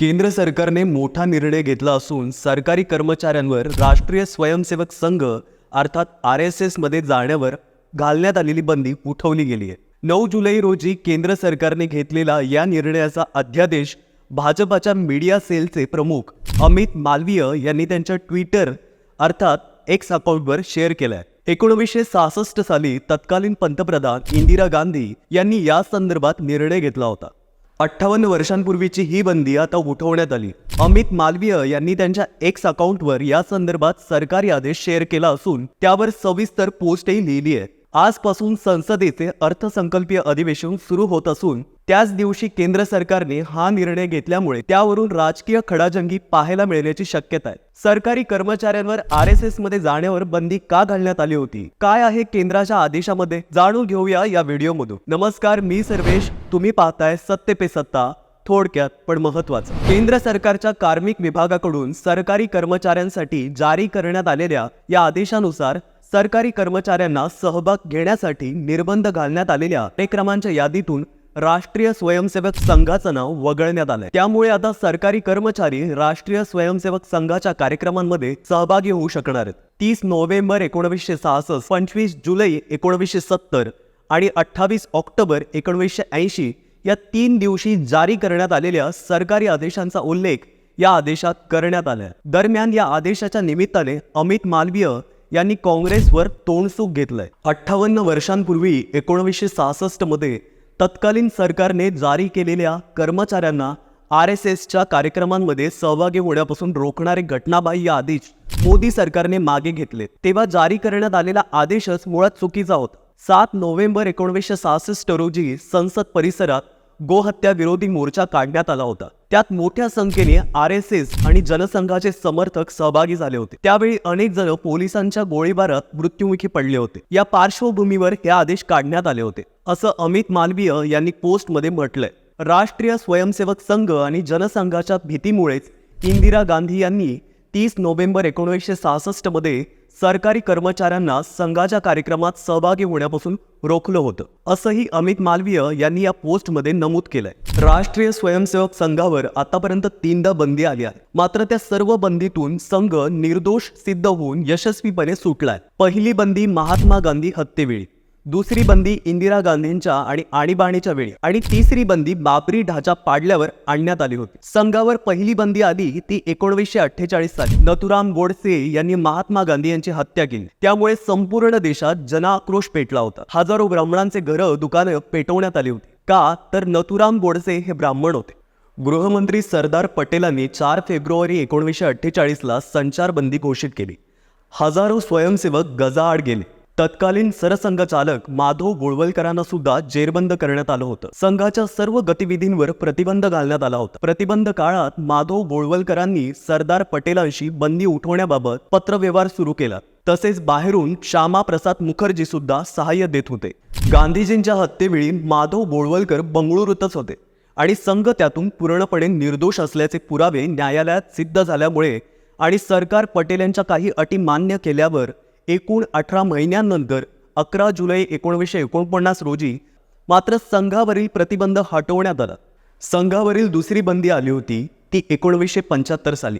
केंद्र सरकारने मोठा निर्णय घेतला असून सरकारी कर्मचाऱ्यांवर राष्ट्रीय स्वयंसेवक संघ अर्थात आर एस एसमध्ये जाण्यावर घालण्यात आलेली बंदी उठवली गेली आहे. नऊ जुलै रोजी केंद्र सरकारने घेतलेला या निर्णयाचा अध्यादेश भाजपाच्या मीडिया सेलचे प्रमुख अमित मालवीय यांनी त्यांच्या ट्विटर अर्थात एक्स अकाउंटवर शेअर केलाय. एकोणीसशे सहासष्ट साली तत्कालीन पंतप्रधान इंदिरा गांधी यांनी या संदर्भात निर्णय घेतला होता. अठ्ठावन्न वर्षांपूर्वीची ही बंदी आता उठवण्यात आली. अमित मालवीय यांनी त्यांच्या एक्स अकाउंटवर या संदर्भात सरकारी आदेश शेअर केला असून त्यावर सविस्तर पोस्टही लिहिली आहे. आजपासून संसदेचे अर्थसंकल्पीय अधिवेशन सुरू होत असून त्याच दिवशी केंद्र सरकारने हा निर्णय घेतल्यामुळे त्यावरून राजकीय खडाजंगी पाहायला मिळण्याची शक्यता आहे सरकारी कर्मचाऱ्यांवर आर एस एसमध्ये जाण्यावर बंदी का घालण्यात आली होती? काय आहे केंद्राच्या आदेशामध्ये? जाणून घेऊया या व्हिडिओमधून. नमस्कार मी सर्वेश. तुम्ही पाहताय सत्य पे सत्ता. थोडक्यात पण महत्वाचं केंद्र सरकारच्या कार्मिक विभागाकडून सरकारी कर्मचाऱ्यांसाठी जारी करण्यात आलेल्या या आदेशानुसार सरकारी कर्मचाऱ्यांना सहभाग घेण्यासाठी निर्बंध घालण्यात आलेल्या कार्यक्रमांच्या यादीतून राष्ट्रीय स्वयंसेवक संघाचं नाव वगळण्यात आलंय. त्यामुळे आता सरकारी कर्मचारी राष्ट्रीय स्वयंसेवक संघाच्या कार्यक्रमांमध्ये सहभागी होऊ शकणार आहेत. तीस नोव्हेंबर एकोणवीसशे सहासष्ट पंचवीस जुलै एकोणवीसशे सत्तर आणि अठ्ठावीस ऑक्टोबर एकोणवीसशे ऐंशी या तीन दिवशी जारी करण्यात आलेल्या सरकारी आदेशांचा उल्लेख या आदेशात करण्यात आलाय. दरम्यान या आदेशाच्या निमित्ताने अमित मालवीय यांनी काँग्रेसवर तोंडसूक घेतलंय. अठ्ठावन्न वर्षांपूर्वी एकोणवीसशे सहासष्टमध्ये तत्कालीन सरकारने जारी केलेल्या कर्मचाऱ्यांना आर एस एसच्या कार्यक्रमांमध्ये सहभागी होण्यापासून रोखणारे घटनाबाह्य आदेश मोदी सरकारने मागे घेतले. तेव्हा जारी करण्यात आलेला आदेशच मुळात चुकीचा होता. सात नोव्हेंबर एकोणवीसशे सहासष्ट रोजी संसद परिसरात गोहत्या विरोधी मोर्चा काढण्यात आला होता. त्यात मोठ्या संख्येने आर एस एस आणि जनसंघाचे समर्थक सहभागी झाले होते. त्यावेळी अनेक जण पोलिसांच्या गोळीबारात मृत्युमुखी पडले होते. या पार्श्वभूमीवर हे आदेश काढण्यात आले होते असं अमित मालवीय यांनी पोस्टमध्ये म्हटलंय. राष्ट्रीय स्वयंसेवक संघ आणि जनसंघाच्या भीतीमुळेच इंदिरा गांधी यांनी तीस नोव्हेंबर एकोणीसशे सहासष्टमध्ये सरकारी कर्मचाऱ्यांना संघाच्या कार्यक्रमात सहभागी होण्यापासून रोखलं होतं असंही अमित मालवीय यांनी या पोस्टमध्ये नमूद केलंय. राष्ट्रीय स्वयंसेवक संघावर आतापर्यंत तीनदा बंदी आली आहे. मात्र त्या सर्व बंदीतून संघ निर्दोष सिद्ध होऊन यशस्वीपणे सुटलाय. पहिली बंदी महात्मा गांधी हत्येवेळी. दुसरी बंदी इंदिरा गांधींच्या आणि आणीबाणीच्या वेळी आणि तिसरी बंदी बाबरी ढाचा पाडल्यावर आणण्यात आली होती. संघावर पहिली बंदी आली ती एकोणवीसशे अठ्ठेचाळीस साली. नथुराम गोडसे यांनी महात्मा गांधी यांची हत्या केली. त्यामुळे संपूर्ण देशात जनाक्रोश पेटला होता. हजारो ब्राह्मणांचे घरं दुकानं पेटवण्यात आली होती. का? तर नथुराम गोडसे हे ब्राह्मण होते. गृहमंत्री सरदार पटेलांनी चार फेब्रुवारी एकोणीसशे अठ्ठेचाळीसला संचारबंदी घोषित केली. हजारो स्वयंसेवक गजाआड गेले. तत्कालीन सरसंघचालक माधव गोळवलकरांना सुद्धा जेरबंद करण्यात आलं होतं. संघाच्या सर्व गतिविधींवर प्रतिबंध घालण्यात आला होता. प्रतिबंध काळात माधव गोळवलकरांनी सरदार पटेलांशी बंदी उठवण्याबाबत पत्रव्यवहार सुरू केला. तसेच बाहेरून श्यामा प्रसाद मुखर्जी सुद्धा सहाय्य देत होते. गांधीजींच्या हत्येवेळी माधव गोळवलकर बंगळुरूतच होते आणि संघ त्यातून पूर्णपणे निर्दोष असल्याचे पुरावे न्यायालयात सिद्ध झाल्यामुळे आणि सरकार पटेल यांच्या काही अटी मान्य केल्यावर एकूण अठरा महिन्यांनंतर अकरा जुलै एकोणीसशे एकोणपन्नास रोजी मात्र संघावरील प्रतिबंध हटवण्यात आला. संघावरील दुसरी बंदी आली होती ती एकोणवीसशे पंच्याहत्तर साली.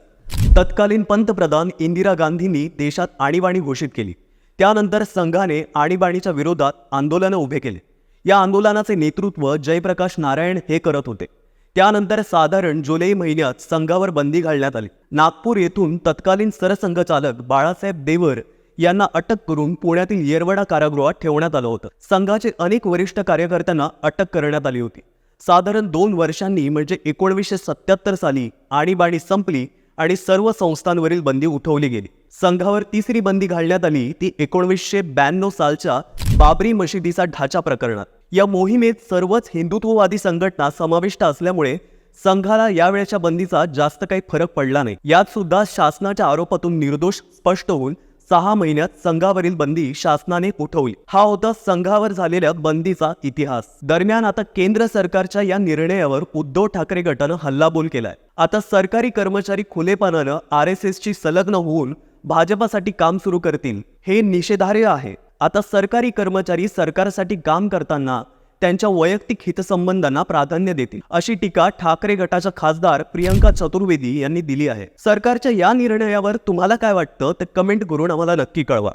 तत्कालीन पंतप्रधान इंदिरा गांधींनी देशात आणीबाणी घोषित केली. त्यानंतर संघाने आणीबाणीच्या विरोधात आंदोलनं उभे केले. या आंदोलनाचे नेतृत्व जयप्रकाश नारायण हे करत होते. त्यानंतर साधारण जुलै महिन्यात संघावर बंदी घालण्यात आली. नागपूर येथून तत्कालीन सरसंघचालक बाळासाहेब देवर यांना अटक करून पुण्यातील येरवडा कारागृहात ठेवण्यात आलं होतं. संघाचे अनेक वरिष्ठ कार्यकर्त्यांना अटक करण्यात आली होती. साधारण दोन वर्षांनी म्हणजे एकोणवीसशे सत्याहत्तर साली आणीबाणी संपली आणि सर्व संस्थांवरील बंदी उठवली गेली. संघावर तिसरी बंदी घालण्यात आली ती एकोणवीसशे ब्याण्णव सालच्या बाबरी मशिदीचा ढाचा प्रकरणात. या मोहिमेत सर्वच हिंदुत्ववादी संघटना समाविष्ट असल्यामुळे संघाला यावेळच्या बंदीचा जास्त काही फरक पडला नाही. यात सुद्धा शासनाच्या आरोपातून निर्दोष स्पष्ट होऊन सहा महिन्यात संघावरील बंदी शासनाने उठवली. हा होता संघावर झालेल्या बंदीचा इतिहास. दरम्यान आता केंद्र सरकारच्या या निर्णयावर उद्धव ठाकरे गटानं हल्लाबोल केलाय. आता सरकारी कर्मचारी खुलेपणानं आर एस एसची संलग्न होऊन भाजपासाठी काम सुरू करतील हे निषेधार्ह आहे. आता सरकारी कर्मचारी सरकारसाठी काम करताना त्यांच्या वैयक्तिक हितसंबंधांना प्राधान्य देतील. अशी टीका ठाकरे गटाच्या खासदार प्रियंका चतुर्वेदी यांनी दिली आहे. सरकारच्या या निर्णयावर तुम्हाला काय वाटतं? ते कमेंट करून आम्हाला नक्की कळवा.